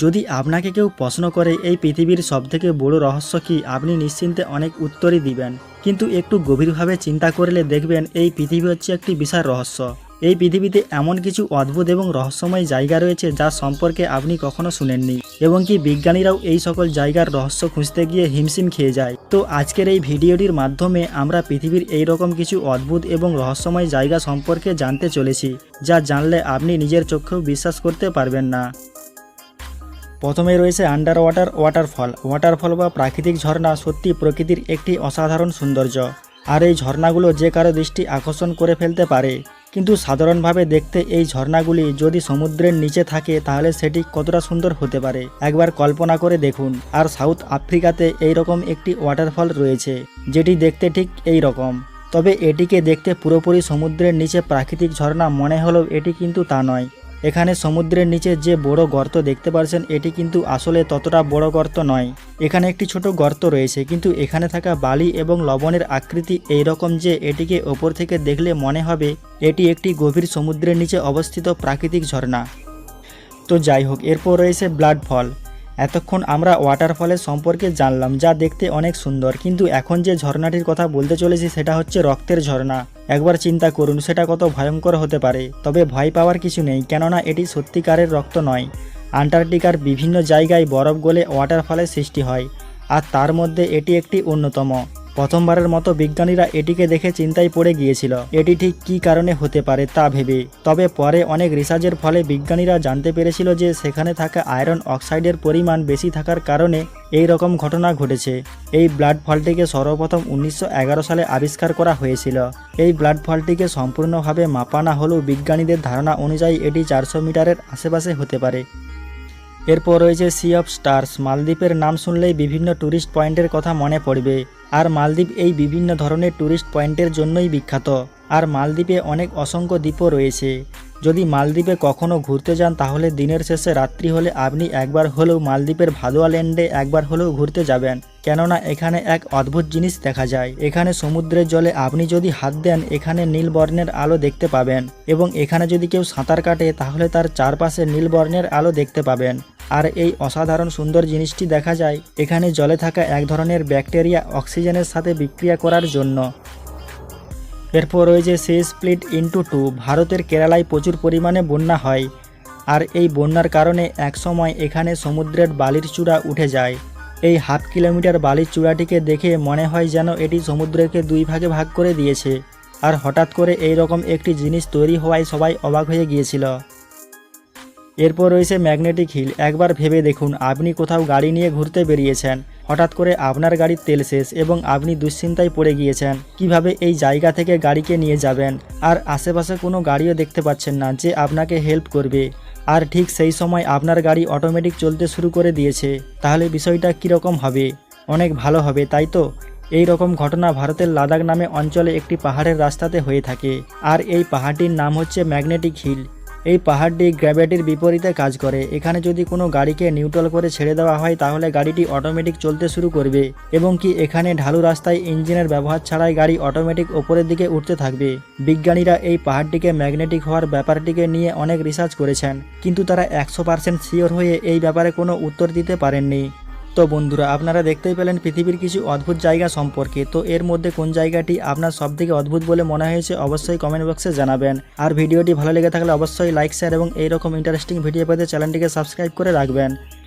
যদি আপনাকে কেউ প্রশ্ন করে এই পৃথিবীর সবথেকে বড় রহস্য কি, আপনি নিশ্চিন্তে অনেক উত্তরই দিবেন। কিন্তু একটু গভীরভাবে চিন্তা করলে দেখবেন এই পৃথিবী হচ্ছে একটি বিশাল রহস্য। এই পৃথিবীতে এমন কিছু অদ্ভুত এবং রহস্যময় জায়গা রয়েছে যা সম্পর্কে আপনি কখনো শুনেননি এবং কি বিজ্ঞানীরাও এই সকল জায়গার রহস্য খুঁজতে গিয়ে হিমশিম খেয়ে যায়। তো আজকের এই ভিডিওটির মাধ্যমে আমরা পৃথিবীর এই রকম কিছু অদ্ভুত এবং রহস্যময় জায়গা সম্পর্কে জানতে চলেছি, যা জানলে আপনি নিজের চোখেও বিশ্বাস করতে পারবেন না। প্রথমে রয়েছে আন্ডার ওয়াটার ওয়াটারফল ওয়াটারফল বা প্রাকৃতিক ঝর্ণা সত্যি প্রকৃতির একটি অসাধারণ সৌন্দর্য। আর এই ঝর্ণাগুলো যে কারও দৃষ্টি আকর্ষণ করে ফেলতে পারে, কিন্তু সাধারণভাবে দেখতে এই ঝর্ণাগুলি যদি সমুদ্রের নিচে থাকে, তাহলে সেটি কতটা সুন্দর হতে পারে, একবার কল্পনা করে দেখুন। আর সাউথ আফ্রিকাতে এই রকম একটি ওয়াটারফল রয়েছে, যেটি দেখতে ঠিক এই রকম তবে এটিকে দেখতে পুরোপুরি সমুদ্রের নিচে প্রাকৃতিক ঝর্ণা মনে হলেও এটি কিন্তু তা নয়। এখানে সমুদ্রের নিচে যে বড় গর্ত দেখতে পাচ্ছেন এটি কিন্তু আসলে ততটা বড় গর্ত নয়। এখানে একটি ছোট গর্ত রয়েছে, কিন্তু এখানে থাকা বালি এবং লবণের আকৃতি এই রকম যে এটিকে ওপর থেকে দেখলে মনে হবে এটি একটি গভীর সমুদ্রের নিচে অবস্থিত প্রাকৃতিক ঝর্ণা। তো যাই হোক, এরপর রয়েছে ব্লাড ফল। এতক্ষণ আমরা ওয়াটারফলের সম্পর্কে জানলাম, যা দেখতে অনেক সুন্দর, কিন্তু এখন যে ঝর্ণাটির কথা বলতে চলেছি, সেটা হচ্ছে রক্তের ঝর্ণা। একবার চিন্তা করুন, সেটা কত ভয়ঙ্কর হতে পারে। তবে ভয় পাওয়ার কিছু নেই, কেননা এটি সত্যিকারের রক্ত নয়। আন্টার্কটিকার বিভিন্ন জায়গায় বরফ গলে ওয়াটারফলের সৃষ্টি হয়, আর তার মধ্যে এটি একটি অন্যতম। প্রথমবারের মতো বিজ্ঞানীরা এটিকে দেখে চিন্তায় পড়ে গিয়েছিল। এটি ঠিক কী কারণে হতে পারে তা ভেবে। তবে পরে অনেক রিসার্চের ফলে বিজ্ঞানীরা জানতে পেরেছিল যে সেখানে থাকা আয়রন অক্সাইডের পরিমাণ বেশি থাকার কারণে এই রকম ঘটনা ঘটেছে। এই ব্লাড ফলটিকে সর্বপ্রথম উনিশশো এগারো সালে আবিষ্কার করা হয়েছিল। এই ব্লাড ফলটিকে সম্পূর্ণভাবে মাপানা হলেও বিজ্ঞানীদের ধারণা অনুযায়ী এটি চারশো মিটারের আশেপাশে হতে পারে। এরপর রয়েছে সি অফ স্টার্স মালদ্বীপের নাম শুনলেই বিভিন্ন ট্যুরিস্ট পয়েন্টের কথা মনে পড়বে। আর মালদ্বীপ এই বিভিন্ন ধরনের ট্যুরিস্ট পয়েন্টের জন্যই বিখ্যাত। আর মালদ্বীপে অনেক অসংখ্য দ্বীপও রয়েছে। যদি মালদ্বীপে কখনও ঘুরতে যান, তাহলে দিনের শেষে রাত্রি হলে আপনি একবার হলেও মালদ্বীপের ভাদোয়া ল্যান্ডে একবার হলেও ঘুরতে যাবেন। কেননা এখানে এক অদ্ভুত জিনিস দেখা যায়। এখানে সমুদ্রের জলে আপনি যদি হাত দেন, এখানে নীল বর্ণের আলো দেখতে পাবেন। এবং এখানে যদি কেউ সাঁতার কাটে, তাহলে তার চারপাশে নীল বর্ণের আলো দেখতে পাবেন। আর এই অসাধারণ সুন্দর জিনিসটি দেখা যায়, এখানে জলে থাকা এক ধরনের ব্যাকটেরিয়া অক্সিজেনের সাথে বিক্রিয়া করার জন্য। এরপর রয়েছে সে স্প্লিট ইন্টু টু। ভারতের কেরালায় প্রচুর পরিমাণে বন্যা হয়। আর এই বন্যার কারণে একসময় এখানে সমুদ্রের বালির চূড়া উঠে যায়। এই হাফ কিলোমিটার বালির চূড়াটিকে দেখে মনে হয় যেন এটি সমুদ্রকে দুই ভাগে ভাগ করে দিয়েছে। আর হঠাৎ করে এই রকম একটি জিনিস তৈরি হওয়ায় সবাই অবাক হয়ে গিয়েছিল। এরপর রয়েছে ম্যাগনেটিক হিল। একবার ভেবে দেখুন, আপনি কোথাও গাড়ি নিয়ে ঘুরতে বেরিয়েছেন। হঠাৎ করে আপনার গাড়ির তেল শেষ এবং আপনি দুশ্চিন্তায় পড়ে গিয়েছেন। কীভাবে এই জায়গা থেকে গাড়িকে নিয়ে যাবেন? আর আশেপাশে কোনো গাড়িও দেখতে পাচ্ছেন না যে আপনাকে হেল্প করবে। আর ঠিক সেই সময় আপনার গাড়ি অটোমেটিক চলতে শুরু করে দিয়েছে। তাহলে বিষয়টা কীরকম হবে? অনেক ভালো হবে, তাই তো? এই রকম ঘটনা ভারতের লাদাখ নামে অঞ্চলে একটি পাহাড়ের রাস্তাতে হয়ে থাকে। আর এই পাহাড়টির নাম হচ্ছে ম্যাগনেটিক হিল। এই পাহাড়টি গ্র্যাভিটির বিপরীতে কাজ করে। এখানে যদি কোনো গাড়িকে নিউট্রাল করে ছেড়ে দেওয়া হয়, তাহলে গাড়িটি অটোমেটিক চলতে শুরু করবে এবং কি এখানে ঢালু রাস্তায় ইঞ্জিনের ব্যবহার ছাড়াই গাড়ি অটোমেটিক ওপরের দিকে উঠতে থাকবে। বিজ্ঞানীরা এই পাহাড়টিকে ম্যাগনেটিক হওয়ার ব্যাপারটিকে নিয়ে অনেক রিসার্চ করেছেন, কিন্তু তারা একশো পার্সেন্ট শিওর হয়ে এই ব্যাপারে কোনো উত্তর দিতে পারেননি। তো বন্ধুরা, আপনারা দেখতেই পেলেন পৃথিবীর কিছু অদ্ভুত জায়গা সম্পর্কে। তো এর মধ্যে কোন জায়গাটি আপনার সবথেকে অদ্ভুত বলে মনে হয়েছে অবশ্যই কমেন্ট বক্সে জানাবেন। আর ভিডিওটি ভালো লেগে থাকলে অবশ্যই লাইক শেয়ার এবং এইরকম ইন্টারেস্টিং ভিডিও পেতে চ্যানেলটিকে সাবস্ক্রাইব করে রাখবেন।